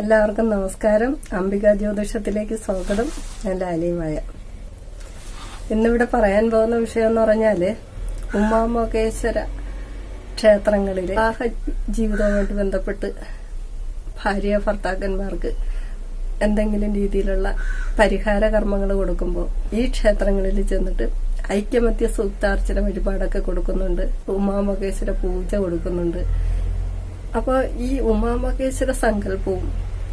എല്ലാവർക്കും നമസ്കാരം. അംബിക ജ്യോതിഷത്തിലേക്ക് സ്വാഗതം. ഞാൻ ലാലിമായ ഇന്നിവിടെ പറയാൻ പോകുന്ന വിഷയം എന്ന് പറഞ്ഞാൽ ഉമാമോകേശ്വര ക്ഷേത്രങ്ങളിൽ വിവാഹ ജീവിതവുമായിട്ട് ബന്ധപ്പെട്ട് ഭാര്യ ഭർത്താക്കന്മാർക്ക് എന്തെങ്കിലും രീതിയിലുള്ള പരിഹാര കർമ്മങ്ങൾ കൊടുക്കുമ്പോൾ ഈ ക്ഷേത്രങ്ങളിൽ ചെന്നിട്ട് ഐക്യമത്യ സൂക്താർച്ചന വഴിപാടൊക്കെ കൊടുക്കുന്നുണ്ട്. ഉമാമകേശ്വര പൂജ കൊടുക്കുന്നുണ്ട്. അപ്പോൾ ഈ ഉമാമഹേശ്വര സങ്കല്പവും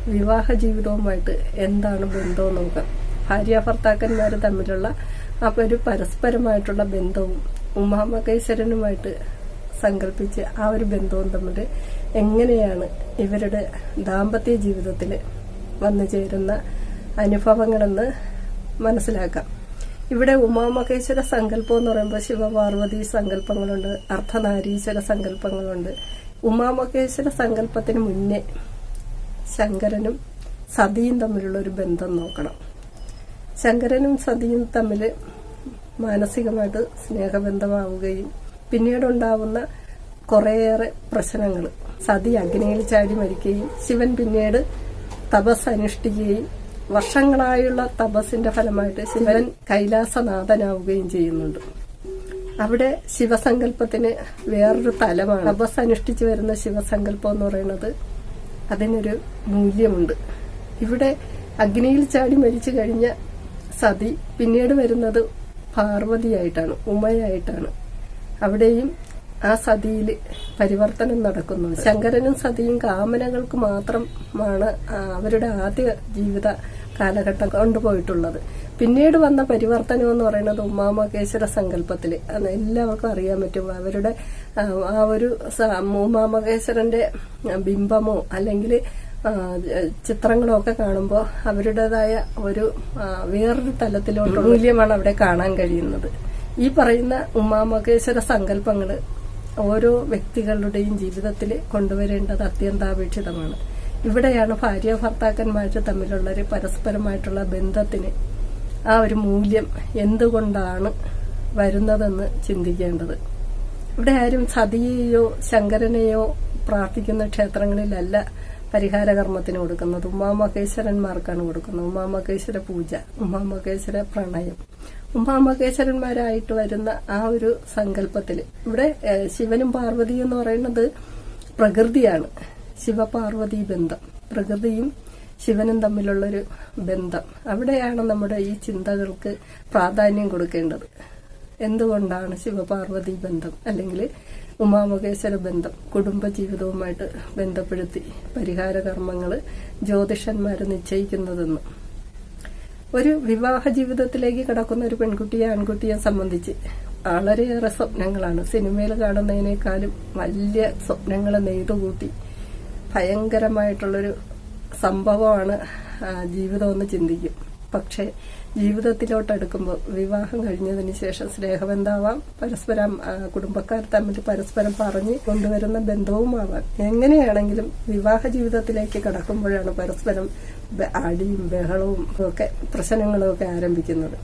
വിവാഹ ജീവിതവുമായിട്ട് എന്താണ് ബന്ധവും നമുക്ക് ഭാര്യ ഭർത്താക്കന്മാർ തമ്മിലുള്ള അപ്പോൾ ഒരു പരസ്പരമായിട്ടുള്ള ബന്ധവും ഉമാമഹേശ്വരനുമായിട്ട് സങ്കല്പിച്ച് ആ ഒരു ബന്ധവും തമ്മിൽ എങ്ങനെയാണ് ഇവരുടെ ദാമ്പത്യ ജീവിതത്തിൽ വന്നു ചേരുന്ന അനുഭവങ്ങളെന്ന് മനസ്സിലാക്കാം. ഇവിടെ ഉമാമഹേശ്വര സങ്കല്പം എന്ന് പറയുമ്പോൾ ശിവപാർവതി സങ്കല്പങ്ങളുണ്ട് അർദ്ധനാരീശ്വര സങ്കല്പങ്ങളുണ്ട് ഉമാമകേശ്വര സങ്കല്പത്തിന് മുന്നേ ശങ്കരനും സതിയും തമ്മിലുള്ള ഒരു ബന്ധം നോക്കണം. ശങ്കരനും സതിയും തമ്മിൽ മാനസികമായിട്ട് സ്നേഹബന്ധമാവുകയും പിന്നീടുണ്ടാവുന്ന കുറേയേറെ പ്രശ്നങ്ങൾ സതി അഗ്നിയിൽ ചാടി മരിക്കുകയും ശിവൻ പിന്നീട് തപസ് അനുഷ്ഠിക്കുകയും വർഷങ്ങളായുള്ള തപസ്സിന്റെ ഫലമായിട്ട് ശിവൻ കൈലാസനാഥനാവുകയും ചെയ്യുന്നുണ്ട്. അവിടെ ശിവസങ്കല്പത്തിന് വേറൊരു തലമാണ്. തപസ് അനുഷ്ഠിച്ചു വരുന്ന ശിവസങ്കല്പം എന്ന് പറയുന്നത് അതിനൊരു മൂല്യമുണ്ട്. ഇവിടെ അഗ്നിയിൽ ചാടി മരിച്ചു കഴിഞ്ഞ സതി പിന്നീട് വരുന്നത് പാർവതിയായിട്ടാണ് ഉമയായിട്ടാണ്. അവിടെയും ആ സതിയിൽ പരിവർത്തനം നടക്കുന്നു. ശങ്കരനും സതിയും കാമനകൾക്ക് മാത്രമാണ് അവരുടെ ആദ്യ ജീവിത കാലഘട്ടം കൊണ്ടുപോയിട്ടുള്ളത്. പിന്നീട് വന്ന പരിവർത്തനം എന്ന് പറയുന്നത് ഉമാമഹേശ്വര സങ്കല്പത്തിൽ എല്ലാവർക്കും അറിയാൻ പറ്റും. അവരുടെ ആ, ഒരു ഉമാമഹേശ്വരന്റെ ബിംബമോ അല്ലെങ്കിൽ ചിത്രങ്ങളോ ഒക്കെ കാണുമ്പോൾ അവരുടേതായ ഒരു വേറൊരു തലത്തിലോട്ട് മൂല്യമാണ് അവിടെ കാണാൻ കഴിയുന്നത്. ഈ പറയുന്ന ഉമാമഹേശ്വര സങ്കല്പങ്ങൾ ഓരോ വ്യക്തികളുടെയും ജീവിതത്തിൽ കൊണ്ടുവരേണ്ടത് അത്യന്താപേക്ഷിതമാണ്. ഇവിടെയാണ് ഭാര്യ ഭർത്താക്കന്മാർ തമ്മിലുള്ള ഒരു പരസ്പരമായിട്ടുള്ള ബന്ധത്തിന് ആ ഒരു മൂല്യം എന്തുകൊണ്ടാണ് വരുന്നതെന്ന് ചിന്തിക്കേണ്ടത്. ഇവിടെ ആരും സതിയെയോ ശങ്കരനെയോ പ്രാർത്ഥിക്കുന്ന ക്ഷേത്രങ്ങളിലല്ല പരിഹാര കർമ്മത്തിന് കൊടുക്കുന്നത് ഉമാമഹേശ്വരന്മാർക്കാണ് കൊടുക്കുന്നത്. ഉമാമഹേശ്വര പൂജ ഉമാമഹേശ്വര പ്രണയം. ഉമാമഹേശ്വരന്മാരായിട്ട് വരുന്ന ആ ഒരു സങ്കല്പത്തിൽ ഇവിടെ ശിവനും പാർവതിയും എന്ന് പറയുന്നത് പ്രകൃതിയാണ്. ശിവപാർവതി ബന്ധം പ്രകൃതിയും ശിവനും തമ്മിലുള്ളൊരു ബന്ധം. അവിടെയാണ് നമ്മുടെ ഈ ചിന്തകൾക്ക് പ്രാധാന്യം കൊടുക്കേണ്ടത്. എന്തുകൊണ്ടാണ് ശിവപാർവതി ബന്ധം അല്ലെങ്കിൽ ഉമാമകേശ്വര ബന്ധം കുടുംബജീവിതവുമായിട്ട് ബന്ധപ്പെടുത്തി പരിഹാര കർമ്മങ്ങൾ ജ്യോതിഷന്മാർ നിശ്ചയിക്കുന്നതെന്ന്? ഒരു വിവാഹ ജീവിതത്തിലേക്ക് കടക്കുന്ന ഒരു പെൺകുട്ടിയെ ആൺകുട്ടിയെ സംബന്ധിച്ച് വളരെയേറെ സ്വപ്നങ്ങളാണ്. സിനിമയിൽ കാണുന്നതിനേക്കാളും വലിയ സ്വപ്നങ്ങൾ നെയ്തുകൂട്ടി ഭയങ്കരമായിട്ടുള്ളൊരു സംഭവമാണ് ജീവിതമെന്ന് ചിന്തിക്കും. പക്ഷേ ജീവിതത്തിലോട്ടെടുക്കുമ്പോൾ വിവാഹം കഴിഞ്ഞതിന് ശേഷം സ്നേഹബന്ധാവാം പരസ്പരം കുടുംബക്കാർ തമ്മിൽ പരസ്പരം പറഞ്ഞ് കൊണ്ടുവരുന്ന ബന്ധവുമാവാം. എങ്ങനെയാണെങ്കിലും വിവാഹ ജീവിതത്തിലേക്ക് കടക്കുമ്പോഴാണ് പരസ്പരം അടിയും ബഹളവും ഒക്കെ പ്രശ്നങ്ങളും ഒക്കെ ആരംഭിക്കുന്നത്.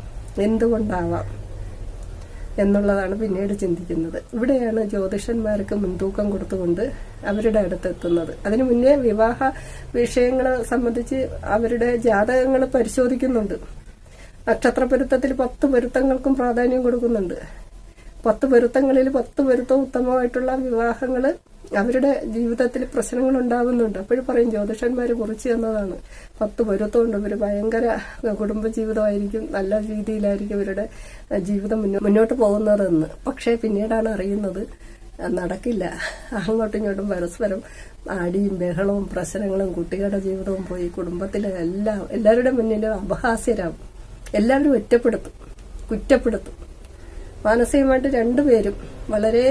എന്തുകൊണ്ടാവാം? എന്നുള്ളതാണ് പിന്നീട് ചിന്തിക്കുന്നത്. ഇവിടെയാണ് ജ്യോതിഷന്മാർക്ക് മുൻതൂക്കം കൊടുത്തുകൊണ്ട് അവരുടെ അടുത്തെത്തുന്നത്. അതിനു മുന്നേ വിവാഹ വിഷയങ്ങളെ സംബന്ധിച്ച് അവരുടെ ജാതകങ്ങൾ പരിശോധിക്കുന്നുണ്ട്. നക്ഷത്ര പൊരുത്തത്തിൽ പത്ത് പൊരുത്തങ്ങൾക്കും പ്രാധാന്യം കൊടുക്കുന്നുണ്ട്. പത്ത് പൊരുത്തങ്ങളിൽ പത്ത് പൊരുത്തം ഉത്തമമായിട്ടുള്ള വിവാഹങ്ങൾ അവരുടെ ജീവിതത്തിൽ പ്രശ്നങ്ങൾ ഉണ്ടാകുന്നുണ്ട്. അപ്പോഴും പറയും ജ്യോതിഷന്മാർ കുറിച്ച് തന്നതാണ് പത്ത് പൊരുത്തമുണ്ട് ഇവർ ഭയങ്കര കുടുംബജീവിതമായിരിക്കും. നല്ല രീതിയിലായിരിക്കും ഇവരുടെ ജീവിതം മുന്നോ- മുന്നോട്ട് പോകുന്നതെന്ന്. പക്ഷേ പിന്നീടാണ് അറിയുന്നത് നടക്കില്ല. അങ്ങോട്ടും ഇങ്ങോട്ടും പരസ്പരം അടിയും ബഹളവും പ്രശ്നങ്ങളും കുട്ടികളുടെ ജീവിതവും പോയി കുടുംബത്തിലെ എല്ലാം എല്ലാവരുടെ മുന്നിലും അപഹാസ്യരാകും എല്ലാവരും ഒറ്റപ്പെടുത്തും. കുറ്റപ്പെടുത്തും. മാനസികമായിട്ട് രണ്ടുപേരും വളരെ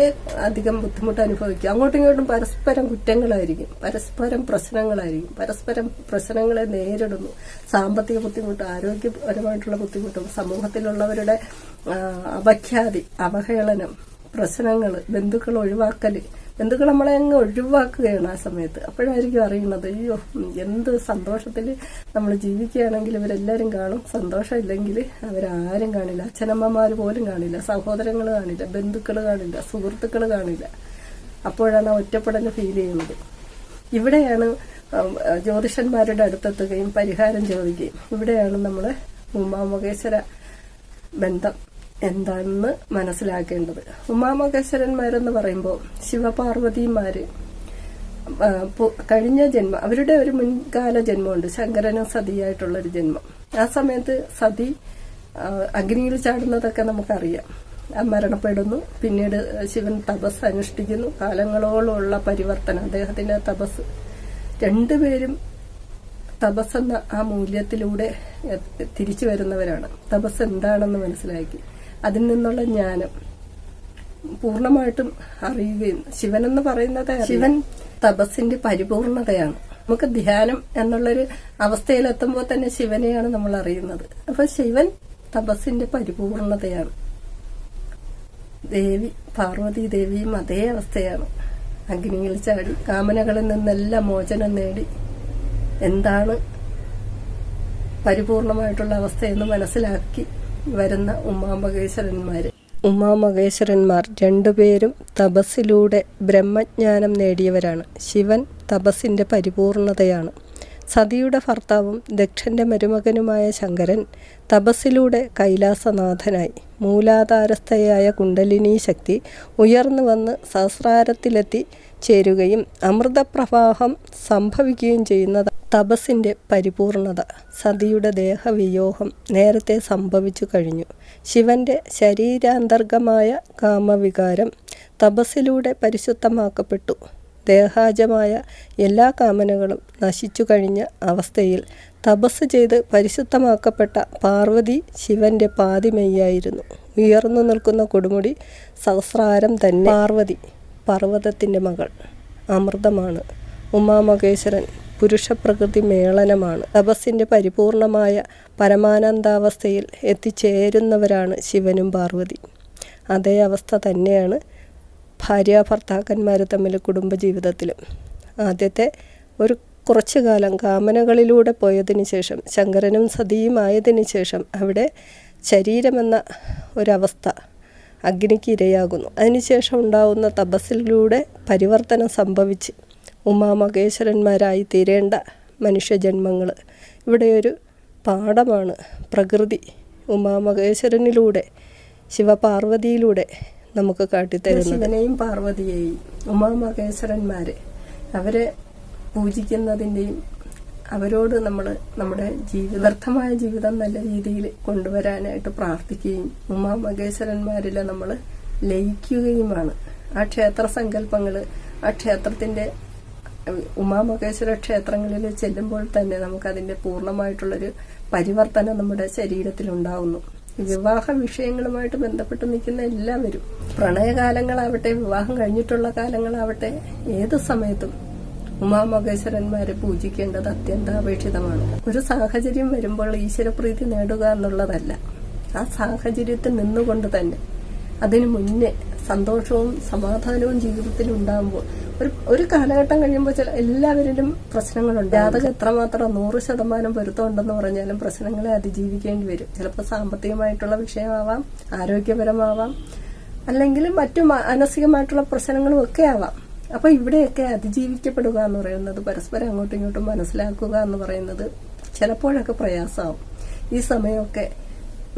അധികം ബുദ്ധിമുട്ട് അനുഭവിക്കും. അങ്ങോട്ടും ഇങ്ങോട്ടും പരസ്പരം കുറ്റങ്ങളായിരിക്കും. പരസ്പരം പ്രശ്നങ്ങളായിരിക്കും. പരസ്പരം പ്രശ്നങ്ങളെ നേരിടുന്നു. സാമ്പത്തിക ബുദ്ധിമുട്ട് ആരോഗ്യപരമായിട്ടുള്ള ബുദ്ധിമുട്ടും സമൂഹത്തിലുള്ളവരുടെ അപഖ്യാതി അവഹേളനം പ്രശ്നങ്ങൾ ബന്ധുക്കൾ ഒഴിവാക്കൽ ബന്ധുക്കൾ നമ്മളെ അങ്ങ് ഒഴിവാക്കുകയാണ് ആ സമയത്ത്. അപ്പോഴായിരിക്കും അറിയുന്നത് അയ്യോ എന്ത് സന്തോഷത്തിൽ നമ്മൾ ജീവിക്കുകയാണെങ്കിൽ ഇവരെല്ലാവരും കാണും. സന്തോഷമില്ലെങ്കിൽ അവരാരും കാണില്ല. അച്ഛനമ്മമാർ പോലും കാണില്ല. സഹോദരങ്ങൾ കാണില്ല. ബന്ധുക്കൾ കാണില്ല. സുഹൃത്തുക്കൾ കാണില്ല. അപ്പോഴാണ് ആ ഒറ്റപ്പെടൽ ഫീൽ ചെയ്യുന്നത്. ഇവിടെയാണ് ജ്യോതിഷന്മാരുടെ അടുത്തെത്തുകയും പരിഹാരം ചോദിക്കുകയും. ഇവിടെയാണ് നമ്മൾ ഉമാമകേശ്വര ബന്ധം. എന്താണെന്ന് മനസ്സിലാക്കേണ്ടത്. ഉമാമകേശ്വരന്മാരെന്ന് പറയുമ്പോൾ ശിവപാർവതിമാര് കഴിഞ്ഞ ജന്മം അവരുടെ ഒരു മുൻകാല ജന്മമുണ്ട്. ശങ്കരനും സതിയായിട്ടുള്ള ഒരു ജന്മം. ആ സമയത്ത് സതി അഗ്നിയിൽ ചാടുന്നതൊക്കെ നമുക്കറിയാം. മരണപ്പെടുന്നു. പിന്നീട് ശിവൻ തപസ് അനുഷ്ഠിക്കുന്നു. കാലങ്ങളോളമുള്ള പരിവർത്തനം. അദ്ദേഹത്തിന്റെ തപസ് രണ്ടുപേരും തപസ് എന്ന ആ മൂല്യത്തിലൂടെ തിരിച്ചു വരുന്നവരാണ്. തപസ് എന്താണെന്ന് മനസ്സിലാക്കി. അതിൽ നിന്നുള്ള ജ്ഞാനം പൂർണമായിട്ടും അറിയുകയും ശിവൻ എന്ന് പറയുന്നത് ശിവൻ തപസ്സിന്റെ പരിപൂർണതയാണ്. നമുക്ക് ധ്യാനം എന്നുള്ളൊരു അവസ്ഥയിലെത്തുമ്പോൾ തന്നെ ശിവനെയാണ് നമ്മൾ അറിയുന്നത്. അപ്പൊ ശിവൻ തപസ്സിന്റെ പരിപൂർണതയാണ്. ദേവി പാർവതി ദേവിയും അതേ അവസ്ഥയാണ്. അഗ്നിയിൽ ചാടി കാമനകളിൽ നിന്നെല്ലാം മോചനം നേടി. എന്താണ് പരിപൂർണമായിട്ടുള്ള അവസ്ഥയെന്ന് മനസ്സിലാക്കി വരുന്ന ഉമാമഹേശ്വരന്മാർ ഉമാമഹേശ്വരന്മാർ രണ്ടുപേരും തപസ്സിലൂടെ ബ്രഹ്മജ്ഞാനം നേടിയവരാണ്. ശിവൻ തപസ്സിന്റെ പരിപൂർണതയാണ്. സതിയുടെ ഭർത്താവും ദക്ഷന്റെ മരുമകനുമായ ശങ്കരൻ തപസ്സിലൂടെ കൈലാസനാഥനായി. മൂലാധാരസ്ഥയായ കുണ്ടലിനി ശക്തി ഉയർന്നു വന്ന് സഹസ്രാരത്തിലെത്തി ചേരുകയും അമൃതപ്രവാഹം സംഭവിക്കുകയും ചെയ്യുന്ന തപസ്സിന്റെ പരിപൂർണത സതിയുടെ ദേഹവിയോഗം നേരത്തെ സംഭവിച്ചു കഴിഞ്ഞു. ശിവന്റെ ശരീരാന്തർഗമായ കാമവികാരം തപസ്സിലൂടെ പരിശുദ്ധമാക്കപ്പെട്ടു. ദേഹാജമായ എല്ലാ കാമനകളും നശിച്ചു കഴിഞ്ഞ അവസ്ഥയിൽ തപസ് ചെയ്ത് പരിശുദ്ധമാക്കപ്പെട്ട പാർവതി ശിവന്റെ പാതിമയ്യായിരുന്നു. ഉയർന്നു നിൽക്കുന്ന കൊടുമുടി സഹസ്രാരം തന്നെ. പാർവതി പർവതത്തിന്റെ മകൾ അമൃതമാണ്. ഉമാമകേശ്വരൻ പുരുഷപ്രകൃതി മേളനമാണ്. തപസ്സിന്റെ പരിപൂർണമായ പരമാനന്ദാവസ്ഥയിൽ എത്തിച്ചേരുന്നവരാണ് ശിവനും പാർവതി അതേ അവസ്ഥ തന്നെയാണ് ഭാര്യ ഭർത്താക്കന്മാർ തമ്മിൽ കുടുംബജീവിതത്തിലും. ആദ്യത്തെ ഒരു കുറച്ചു കാലം കാമനകളിലൂടെ പോയതിനു ശേഷം ശങ്കരനും സതിയും ആയതിനു ശേഷം അവിടെ ശരീരമെന്ന ഒരവസ്ഥ അഗ്നിക്ക് ഇരയാകുന്നു. അതിനുശേഷം ഉണ്ടാവുന്ന തപസ്സിലൂടെ പരിവർത്തനം സംഭവിച്ച് ഉമാമകേശ്വരന്മാരായി തീരേണ്ട മനുഷ്യജന്മങ്ങൾ ഇവിടെ ഒരു പാഠമാണ് പ്രകൃതി. ഉമാമകേശ്വരനിലൂടെ ശിവപാർവതിയിലൂടെ നമുക്ക് കാട്ടിത്തരുന്നത്. ശിവനെയും പാർവതിയെയും ഉമാമകേശ്വരന്മാരെ അവരെ പൂജിക്കുന്നതിന്റെയും അവരോട് നമ്മൾ നമ്മുടെ ജീവിത വ്യർത്ഥമായ ജീവിതം നല്ല രീതിയിൽ കൊണ്ടുവരാനായിട്ട് പ്രാർത്ഥിക്കുകയും ഉമാമകേശ്വരന്മാരിൽ നമ്മൾ ലയിക്കുകയുമാണ്. ആ ക്ഷേത്ര സങ്കല്പങ്ങൾ ആ ക്ഷേത്രത്തിന്റെ ഉമാമകേശ്വര ക്ഷേത്രങ്ങളിൽ ചെല്ലുമ്പോൾ തന്നെ നമുക്കതിന്റെ പൂർണമായിട്ടുള്ളൊരു പരിവർത്തനം നമ്മുടെ ശരീരത്തിൽ ഉണ്ടാകുന്നു വിവാഹ വിഷയങ്ങളുമായിട്ട് ബന്ധപ്പെട്ട് നിൽക്കുന്ന എല്ലാവരും പ്രണയകാലങ്ങളാവട്ടെ വിവാഹം കഴിഞ്ഞിട്ടുള്ള കാലങ്ങളാവട്ടെ ഏത് സമയത്തും ഉമാമഹേശ്വരന്മാരെ പൂജിക്കേണ്ടത് അത്യന്താപേക്ഷിതമാണ്. ഒരു സാഹചര്യം വരുമ്പോൾ ഈശ്വരപ്രീതി നേടുക എന്നുള്ളതല്ല. ആ സാഹചര്യത്തിൽ നിന്നുകൊണ്ട് തന്നെ അതിനു മുന്നേ സന്തോഷവും സമാധാനവും ജീവിതത്തിൽ ഉണ്ടാകുമ്പോൾ ഒരു ഒരു കാലഘട്ടം കഴിയുമ്പോൾ ചില എല്ലാവരിലും പ്രശ്നങ്ങളുണ്ട്. ജാതകം എത്രമാത്രം നൂറ് ശതമാനം പൊരുത്തമുണ്ടെന്ന് പറഞ്ഞാലും പ്രശ്നങ്ങളെ അതിജീവിക്കേണ്ടി വരും. ചിലപ്പോൾ സാമ്പത്തികമായിട്ടുള്ള വിഷയമാവാം ആരോഗ്യപരമാവാം അല്ലെങ്കിൽ മറ്റു മാനസികമായിട്ടുള്ള പ്രശ്നങ്ങളും ഒക്കെ ആവാം. അപ്പൊ ഇവിടെയൊക്കെ അതിജീവിക്കപ്പെടുക എന്ന് പറയുന്നത് പരസ്പരം അങ്ങോട്ടും ഇങ്ങോട്ടും മനസ്സിലാക്കുക എന്ന് പറയുന്നത് ചിലപ്പോഴൊക്കെ പ്രയാസമാവും ഈ സമയമൊക്കെ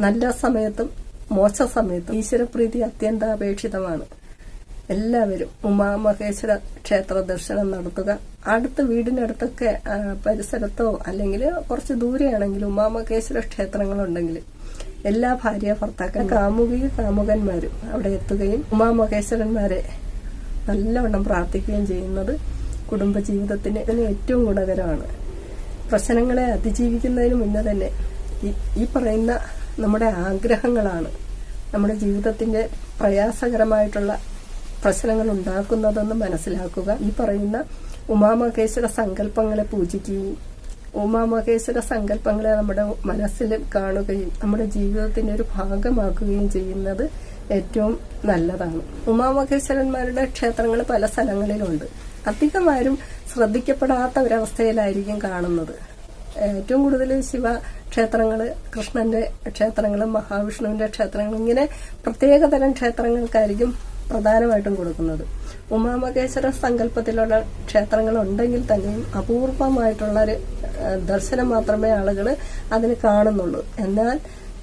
നല്ല സമയത്തും മോശ സമയത്തും ഈശ്വരപ്രീതി അത്യന്താപേക്ഷിതമാണ്. എല്ലാവരും ഉമാമഹേശ്വര ക്ഷേത്ര ദർശനം നടത്തുക. അടുത്ത വീടിനടുത്തൊക്കെ പരിസരത്തോ അല്ലെങ്കിൽ കുറച്ച് ദൂരെയാണെങ്കിലും ഉമാമഹേശ്വര ക്ഷേത്രങ്ങളുണ്ടെങ്കിൽ എല്ലാ ഭാര്യ ഭർത്താക്കൾ കാമുകയും കാമുകന്മാരും അവിടെ എത്തുകയും ഉമാമഹേശ്വരന്മാരെ നല്ലവണ്ണം പ്രാർത്ഥിക്കുകയും ചെയ്യുന്നത് കുടുംബജീവിതത്തിന് ഏറ്റവും ഗുണകരമാണ്. പ്രശ്നങ്ങളെ അതിജീവിക്കുന്നതിന് മുന്നേ തന്നെ ഈ പറയുന്ന നമ്മുടെ ആഗ്രഹങ്ങളാണ് നമ്മുടെ ജീവിതത്തിന്റെ പ്രയാസകരമായിട്ടുള്ള പ്രശ്നങ്ങൾ ഉണ്ടാക്കുന്നതെന്ന് മനസ്സിലാക്കുക. ഈ പറയുന്ന ഉമാമഹേശ്വര സങ്കല്പങ്ങളെ പൂജിക്കുകയും ഉമാമഹേശ്വര സങ്കല്പങ്ങളെ നമ്മുടെ മനസ്സിൽ കാണുകയും നമ്മുടെ ജീവിതത്തിന്റെ ഒരു ഭാഗമാക്കുകയും ചെയ്യുന്നത് ഏറ്റവും നല്ലതാണ്. ഉമാമഹേശ്വരന്മാരുടെ ക്ഷേത്രങ്ങൾ പല സ്ഥലങ്ങളിലുണ്ട്. അധികമാരും ശ്രദ്ധിക്കപ്പെടാത്ത ഒരവസ്ഥയിലായിരിക്കും കാണുന്നത്. ഏറ്റവും കൂടുതൽ ശിവ ക്ഷേത്രങ്ങൾ കൃഷ്ണന്റെ ക്ഷേത്രങ്ങളും മഹാവിഷ്ണുവിന്റെ ക്ഷേത്രങ്ങളും ഇങ്ങനെ പ്രത്യേകതരം ക്ഷേത്രങ്ങൾക്കായിരിക്കും പ്രധാനമായിട്ടും കൊടുക്കുന്നത്. ഉമാമഹേശ്വര സങ്കല്പത്തിലുള്ള ക്ഷേത്രങ്ങൾ ഉണ്ടെങ്കിൽ തന്നെയും അപൂർവമായിട്ടുള്ള ഒരു ദർശനം മാത്രമേ ആളുകൾ അതിന് കാണുന്നുള്ളൂ. എന്നാൽ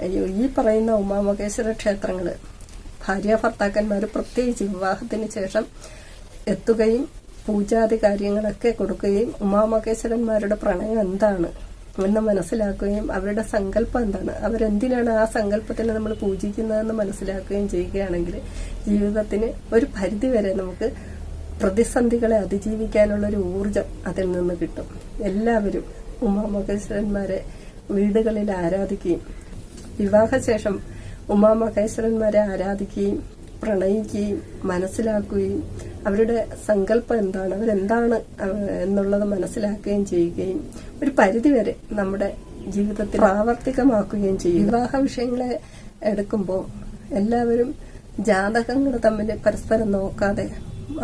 ഈ- പറയുന്ന ഉമാമഹേശ്വര ക്ഷേത്രങ്ങൾ ഭാര്യ ഭർത്താക്കന്മാർ പ്രത്യേകിച്ച് വിവാഹത്തിന് ശേഷം എത്തുകയും പൂജാതി കാര്യങ്ങളൊക്കെ കൊടുക്കുകയും ഉമാമഹേശ്വരന്മാരുടെ പ്രണയം എന്താണ് എന്ന് മനസ്സിലാക്കുകയും അവരുടെ സങ്കല്പം എന്താണ്? അവരെന്തിനാണ് ആ സങ്കല്പത്തിനെ നമ്മൾ പൂജിക്കുന്നതെന്ന് മനസ്സിലാക്കുകയും ചെയ്യുകയാണെങ്കിൽ ജീവിതത്തിന് ഒരു പരിധി വരെ നമുക്ക് പ്രതിസന്ധികളെ അതിജീവിക്കാനുള്ള ഒരു ഊർജം അതിൽ നിന്ന് കിട്ടും. എല്ലാവരും ഉമാമഹേശ്വരന്മാരെ വീടുകളിൽ ആരാധിക്കുകയും വിവാഹശേഷം ഉമാമഹേശ്വരന്മാരെ ആരാധിക്കുകയും പ്രണയിക്കുകയും മനസ്സിലാക്കുകയും അവരുടെ സങ്കല്പം എന്താണ് അവരെന്താണ് അവ- എന്നുള്ളത് മനസ്സിലാക്കുകയും ചെയ്യുകയും ഒരു പരിധിവരെ നമ്മുടെ ജീവിതത്തിൽ പ്രാവർത്തികമാക്കുകയും ചെയ്യും വിവാഹ വിഷയങ്ങളെ എടുക്കുമ്പോൾ എല്ലാവരും ജാതകങ്ങൾ തമ്മിൽ പരസ്പരം നോക്കാതെ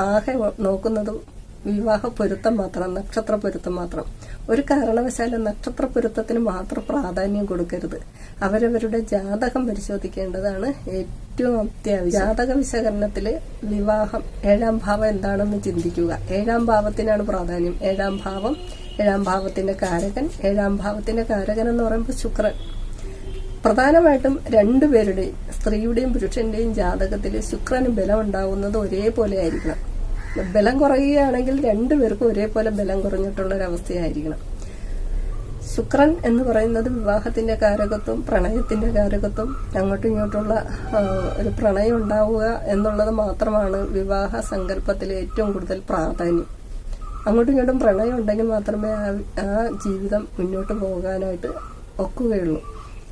ആകെ നോക്കുന്നതും വിവാഹ പൊരുത്തം മാത്രം നക്ഷത്ര പൊരുത്തം മാത്രം. ഒരു കാരണവശാലും നക്ഷത്ര പൊരുത്തത്തിന് മാത്രം പ്രാധാന്യം കൊടുക്കരുത്. അവരവരുടെ ജാതകം പരിശോധിക്കേണ്ടതാണ് ഏറ്റവും അത്യാവശ്യം. ജാതക വിശകലനത്തിൽ വിവാഹം ഏഴാം ഭാവം എന്താണെന്ന് ചിന്തിക്കുക. ഏഴാം ഭാവത്തിനാണ് പ്രാധാന്യം. ഏഴാം ഭാവം ഏഴാം ഭാവത്തിന്റെ കാരകൻ ഏഴാം ഭാവത്തിന്റെ കാരകൻ എന്ന് പറയുമ്പോൾ ശുക്രൻ. പ്രധാനമായിട്ടും രണ്ടുപേരുടെയും സ്ത്രീയുടെയും പുരുഷന്റെയും ജാതകത്തിൽ ശുക്രന് ബലം ഉണ്ടാവുന്നത് ഒരേപോലെ ആയിരിക്കണം. ബലം കുറയുകയാണെങ്കിൽ രണ്ടുപേർക്കും ഒരേപോലെ ബലം കുറഞ്ഞിട്ടുള്ള ഒരു അവസ്ഥയായിരിക്കണം ശുക്രൻ എന്ന് പറയുന്നത് വിവാഹത്തിന്റെ കാരകത്വം പ്രണയത്തിന്റെ കാരകത്വം അങ്ങോട്ടും ഇങ്ങോട്ടുള്ള ഒരു പ്രണയം ഉണ്ടാവുക എന്നുള്ളത് മാത്രമാണ് വിവാഹ സങ്കല്പത്തിൽ ഏറ്റവും കൂടുതൽ പ്രാധാന്യം. അങ്ങോട്ടും ഇങ്ങോട്ടും പ്രണയം ഉണ്ടെങ്കിൽ മാത്രമേ ആ ജീവിതം മുന്നോട്ട് പോകാനായിട്ട് ഒക്കുകയുള്ളൂ.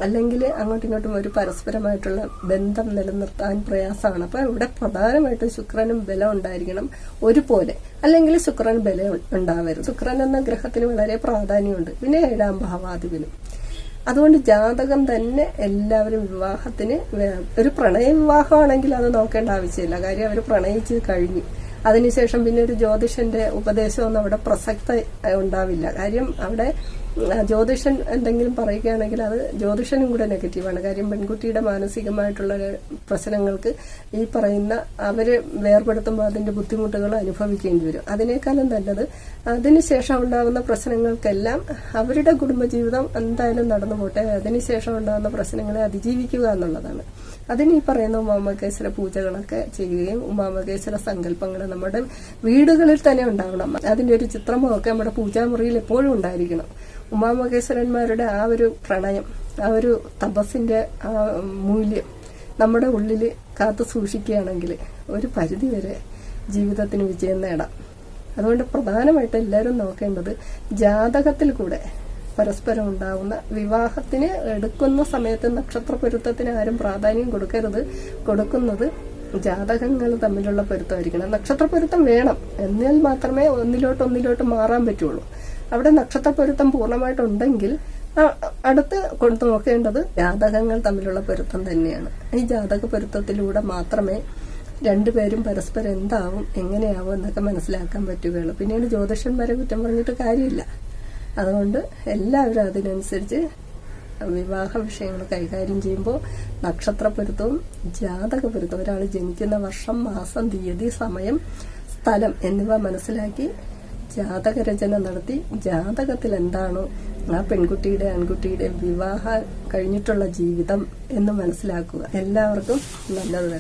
അല്ലെങ്കിൽ അങ്ങോട്ടും ഇങ്ങോട്ടും ഒരു പരസ്പരമായിട്ടുള്ള ബന്ധം നിലനിർത്താൻ പ്രയാസമാണ്. അപ്പൊ ഇവിടെ പ്രധാനമായിട്ടും ശുക്രനും ബലം ഉണ്ടായിരിക്കണം ഒരുപോലെ. അല്ലെങ്കിൽ ശുക്രൻ ബലം ഉണ്ടാവരുത്. ശുക്രൻ എന്ന ഗ്രഹത്തിന് വളരെ പ്രാധാന്യമുണ്ട്. പിന്നെ ഏഴാം ഭാവാധിപനും. അതുകൊണ്ട് ജാതകം തന്നെ എല്ലാവരും വിവാഹത്തിന് ഒരു പ്രണയ വിവാഹമാണെങ്കിൽ അത് നോക്കേണ്ട ആവശ്യമില്ല. കാര്യം അവർ പ്രണയിച്ച് കഴിഞ്ഞു. അതിനുശേഷം പിന്നെ ഒരു ജ്യോതിഷന്റെ ഉപദേശമൊന്നും അവിടെ പ്രസക്ത ഉണ്ടാവില്ല. കാര്യം അവിടെ ജ്യോതിഷൻ എന്തെങ്കിലും പറയുകയാണെങ്കിൽ അത് ജ്യോതിഷനും കൂടെ നെഗറ്റീവാണ് കാര്യം പെൺകുട്ടിയുടെ മാനസികമായിട്ടുള്ള പ്രശ്നങ്ങൾക്ക് ഈ പറയുന്ന അവരെ വേർപെടുത്തുമ്പോൾ അതിന്റെ ബുദ്ധിമുട്ടുകൾ അനുഭവിക്കേണ്ടി വരും. അതിനേക്കാളും നല്ലത് അതിനുശേഷം ഉണ്ടാകുന്ന പ്രശ്നങ്ങൾക്കെല്ലാം അവരുടെ കുടുംബജീവിതം എന്തായാലും നടന്നു പോട്ടെ അതിനുശേഷം ഉണ്ടാകുന്ന പ്രശ്നങ്ങളെ അതിജീവിക്കുക എന്നുള്ളതാണ്. അതിന് ഈ പറയുന്ന ഉമാമകേശ്വര പൂജകളൊക്കെ ചെയ്യുകയും ഉമാമകേശ്വര സങ്കല്പങ്ങൾ നമ്മുടെ വീടുകളിൽ തന്നെ ഉണ്ടാവണം അതിന്റെ ഒരു ചിത്രമോ ഒക്കെ നമ്മുടെ പൂജാമുറിയിൽ എപ്പോഴും ഉണ്ടായിരിക്കണം. ഉമാമകേശ്വരന്മാരുടെ ആ ഒരു പ്രണയം ആ ഒരു തപസ്സിന്റെ ആ മൂല്യം നമ്മുടെ ഉള്ളിൽ കാത്തു സൂക്ഷിക്കുകയാണെങ്കിൽ ഒരു പരിധി വരെ ജീവിതത്തിന് വിജയം നേടാം. അതുകൊണ്ട് പ്രധാനമായിട്ട് എല്ലാവരും നോക്കേണ്ടത് ജാതകത്തിൽ കൂടെ പരസ്പരം ഉണ്ടാവുന്ന വിവാഹത്തിന് എടുക്കുന്ന സമയത്ത് നക്ഷത്ര പൊരുത്തത്തിന് ആരും പ്രാധാന്യം കൊടുക്കരുത്. കൊടുക്കുന്നത് ജാതകങ്ങൾ തമ്മിലുള്ള പൊരുത്തമായിരിക്കണം. നക്ഷത്ര പൊരുത്തം വേണം. എന്നാൽ മാത്രമേ ഒന്നിലോട്ട് ഒന്നിലോട്ട് മാറാൻ പറ്റുള്ളൂ. അവിടെ നക്ഷത്ര പൊരുത്തം പൂർണമായിട്ടുണ്ടെങ്കിൽ അടുത്ത് കൊണ്ടു നോക്കേണ്ടത് ജാതകങ്ങൾ തമ്മിലുള്ള പൊരുത്തം തന്നെയാണ്. ഈ ജാതക പൊരുത്തത്തിലൂടെ മാത്രമേ രണ്ടുപേരും പരസ്പരം എന്താവും എങ്ങനെയാവും എന്നൊക്കെ മനസ്സിലാക്കാൻ പറ്റുകയുള്ളൂ. പിന്നീട് ജ്യോതിഷന്മാരെ കുറ്റം പറഞ്ഞിട്ട് കാര്യമില്ല. അതുകൊണ്ട് എല്ലാവരും അതിനനുസരിച്ച് വിവാഹ വിഷയങ്ങൾ കൈകാര്യം ചെയ്യുമ്പോൾ നക്ഷത്രപ്പൊരുത്തവും ജാതകപ്പൊരുത്തവും ഒരാൾ ജനിക്കുന്ന വർഷം മാസം തീയതി സമയം സ്ഥലം എന്നിവ മനസ്സിലാക്കി ജാതകരചന നടത്തി ജാതകത്തിൽ എന്താണോ ആ പെൺകുട്ടിയുടെ ആൺകുട്ടിയുടെ വിവാഹ കഴിഞ്ഞിട്ടുള്ള ജീവിതം എന്ന് മനസ്സിലാക്കുക. എല്ലാവർക്കും നല്ലത്